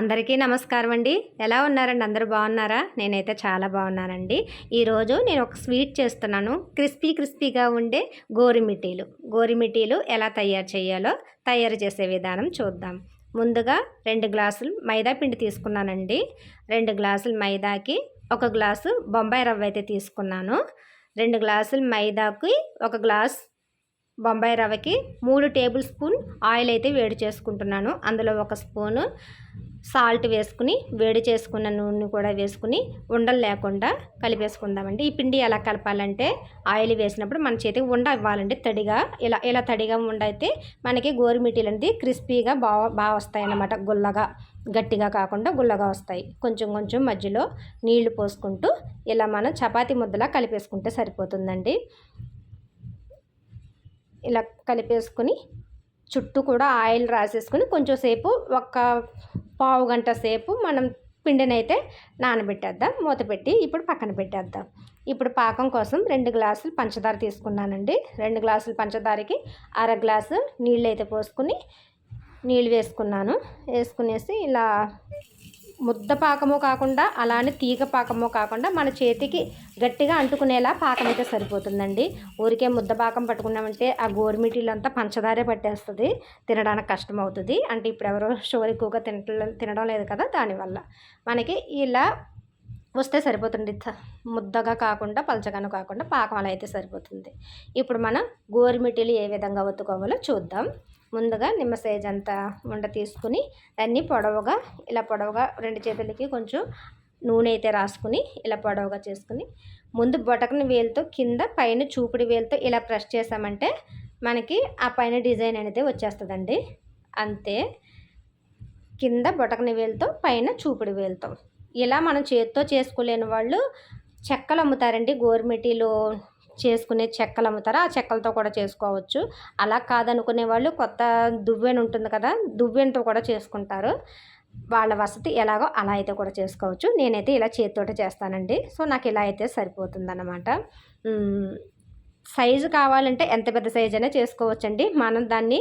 అందరికీ నమస్కారం అండి. ఎలా ఉన్నారండి? అందరూ బాగున్నారా? నేనైతే చాలా బాగున్నానండి. ఈరోజు నేను ఒక స్వీట్ చేస్తున్నాను. క్రిస్పీ క్రిస్పీగా ఉండే గోరిమిటీలు గోరిమిటీలు ఎలా తయారు చేయాలో తయారు చేసే విధానం చూద్దాం. ముందుగా రెండు గ్లాసులు మైదా పిండి తీసుకున్నానండి. రెండు గ్లాసులు మైదాకి ఒక గ్లాసు బొంబాయి రవ్వ అయితే తీసుకున్నాను. రెండు గ్లాసులు మైదాకి ఒక గ్లాస్ బొంబాయి రవ్వకి మూడు టేబుల్ స్పూన్ ఆయిల్ అయితే వేడి చేసుకుంటున్నాను. అందులో ఒక స్పూను సాల్ట్ వేసుకుని వేడి చేసుకున్న నూనె కూడా వేసుకుని ఉండలు లేకుండా కలిపేసుకుందామండి. ఈ పిండి ఎలా కలపాలంటే ఆయిల్ వేసినప్పుడు మన చేతికి ఉండ ఇవ్వాలండి తడిగా. ఇలా ఇలా తడిగా ఉండ అయితే మనకి గోరుమిటీలు అనేది క్రిస్పీగా బాగా బాగా వస్తాయన్నమాట. గుల్లగా గట్టిగా కాకుండా గుల్లగా వస్తాయి. కొంచెం కొంచెం మధ్యలో నీళ్ళు పోసుకుంటూ ఇలా మనం చపాతీ ముద్దలా కలిపేసుకుంటే సరిపోతుందండి. ఇలా కలిపేసుకుని చుట్టూ కూడా ఆయిల్ రాసేసుకుని కొంచెం సేపు ఒక పావు గంట సేపు మనం పిండిని అయితే నానబెట్టేద్దాం. మూత పెట్టి ఇప్పుడు పక్కన పెట్టేద్దాం. ఇప్పుడు పాకం కోసం రెండు గ్లాసులు పంచదార తీసుకున్నానండి. రెండు గ్లాసులు పంచదారకి అర గ్లాసు నీళ్ళు అయితే పోసుకుని నీళ్ళు వేసుకున్నాను. వేసుకునేసి ఇలా ముద్ద పాకము కాకుండా అలానే తీగ పాకము కాకుండా మన చేతికి గట్టిగా అంటుకునేలా పాకం అయితే సరిపోతుందండి. ఊరికే ముద్ద పాకం పట్టుకున్నామంటే ఆ గోరుమిటీలంతా పంచదారే పట్టేస్తుంది. తినడానికి కష్టం అవుతుంది అంటే ఇప్పుడు ఎవరో షుగర్ ఎక్కువగా తిన తినడం లేదు కదా దానివల్ల. మనకి ఇలా వస్తే సరిపోతుంది. ముద్దగా కాకుండా పలచగాను కాకుండా పాకం అలా అయితే సరిపోతుంది. ఇప్పుడు మనం గోరుమిటీలు ఏ విధంగా ఒత్తుకోవాలో చూద్దాం. ముందుగా నిమ్మ సైజ్ అంతా ఉండ తీసుకుని దాన్ని పొడవుగా ఇలా పొడవుగా రెండు చేతులకి కొంచెం నూనె అయితే రాసుకుని ఇలా పొడవుగా చేసుకుని ముందు బొటకని వేలుతో కింద పైన చూపుడి వేలుతో ఇలా ప్రెస్ చేసామంటే మనకి ఆ పైన డిజైన్ అనేది వచ్చేస్తుందండి. అంతే. కింద బొటకని వేలుతో పైన చూపుడు వేలుతో. ఇలా మనం చేతితో చేసుకోలేని వాళ్ళు చెక్కలు అమ్ముతారండి. గోరుమిటీలో చేసుకునే చెక్కలు అమ్ముతారో. ఆ చెక్కలతో కూడా చేసుకోవచ్చు. అలా కాదనుకునే వాళ్ళు కొత్త దువ్వెన ఉంటుంది కదా దువ్వెనతో కూడా చేసుకుంటారు. వాళ్ళ వసతి ఎలాగో అలా అయితే కూడా చేసుకోవచ్చు. నేనైతే ఇలా చేతితోటే చేస్తానండి. సో నాకు ఇలా అయితే సరిపోతుందన్నమాట. సైజు కావాలంటే ఎంత పెద్ద సైజు అయినా చేసుకోవచ్చండి. మనం దాన్ని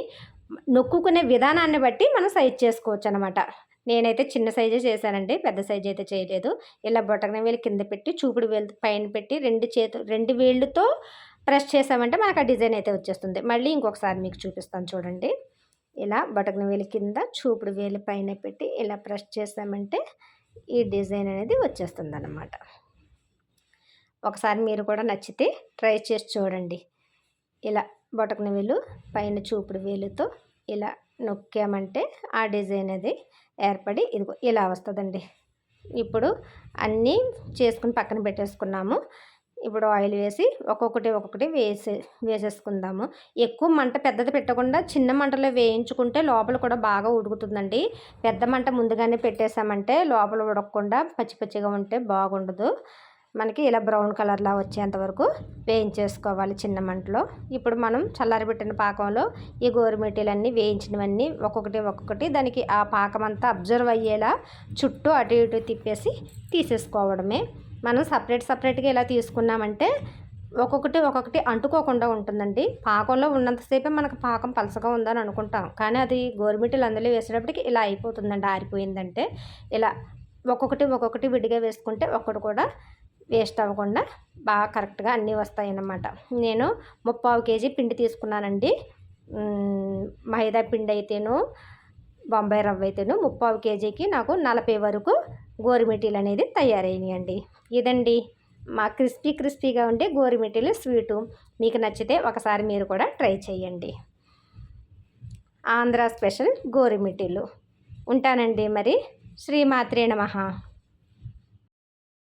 నొక్కుకునే విధానాన్ని బట్టి మనం సైజ్ చేసుకోవచ్చు అనమాట నేనైతే చిన్న సైజే చేశానండి. పెద్ద సైజ్ అయితే చేయలేదు. ఇలా బొటకన వేలు కింద పెట్టి చూపుడు వేలు పైన పెట్టి రెండు చేతు రెండు వేళ్ళతో ప్రెస్ చేసామంటే మనకు ఆ డిజైన్ అయితే వచ్చేస్తుంది. మళ్ళీ ఇంకొకసారి మీకు చూపిస్తాను చూడండి. ఇలా బొటకన వేలు కింద చూపుడు వేలు పైన పెట్టి ఇలా ప్రెస్ చేసామంటే ఈ డిజైన్ అనేది వచ్చేస్తుంది అన్నమాట ఒకసారి మీరు కూడా నచ్చితే ట్రై చేసి చూడండి. ఇలా బొటకన వేలు పైన చూపుడు వేలుతో ఇలా నొక్కామంటే ఆ డిజైన్ అది ఏర్పడి ఇదిగో ఇలా వస్తుందండి. ఇప్పుడు అన్నీ చేసుకుని పక్కన పెట్టేసుకున్నాము. ఇప్పుడు ఆయిల్ వేసి ఒక్కొక్కటి ఒక్కొక్కటి వేసే వేసేసుకుందాము. ఎక్కువ మంట పెద్దది పెట్టకుండా చిన్న మంటలో వేయించుకుంటే లోపల కూడా బాగా ఉడుకుతుందండి. పెద్ద మంట ముందుగానే పెట్టేసామంటే లోపల ఉడకకుండా పచ్చి పచ్చిగా ఉంటే బాగుండదు. మనకి ఇలా బ్రౌన్ కలర్లా వచ్చేంత వరకు వేయించేసుకోవాలి చిన్న మంటలో. ఇప్పుడు మనం చల్లారబెట్టిన పాకంలో ఈ గోరుమిటీలన్నీ వేయించినవన్నీ ఒక్కొక్కటి ఒక్కొక్కటి దానికి ఆ పాకం అంతా అబ్జర్వ్ అయ్యేలా చుట్టూ అటు ఇటు తిప్పేసి తీసేసుకోవడమే. మనం సపరేట్ సపరేట్గా ఇలా తీసుకున్నామంటే ఒక్కొక్కటి ఒక్కొక్కటి అంటుకోకుండా ఉంటుందండి. పాకంలో ఉన్నంతసేపే మనకు పాకం పలసగా ఉందని అనుకుంటాం. కానీ అది గోరుమిటీలు అందులో వేసేటప్పటికి ఇలా అయిపోతుందండి ఆరిపోయిందంటే. ఇలా ఒక్కొక్కటి ఒక్కొక్కటి విడిగా వేసుకుంటే ఒక్కటి కూడా వేస్ట్ అవ్వకుండా బాగా కరెక్ట్గా అన్నీ వస్తాయన్నమాట. నేను ముప్పావు కేజీ పిండి తీసుకున్నానండి. మైదా పిండి అయితేను బొంబాయి రవ్వ అయితేను ముప్పావు కేజీకి నాకు నలభై వరకు గోరుమిటీలు అనేది తయారైనాయండి. ఇదండి మా క్రిస్పీ క్రిస్పీగా ఉండే గోరుమిటీలు స్వీటు. మీకు నచ్చితే ఒకసారి మీరు కూడా ట్రై చేయండి. ఆంధ్ర స్పెషల్ గోరుమిటీలు ఉంటానండి మరి. శ్రీమాత్రే నమ.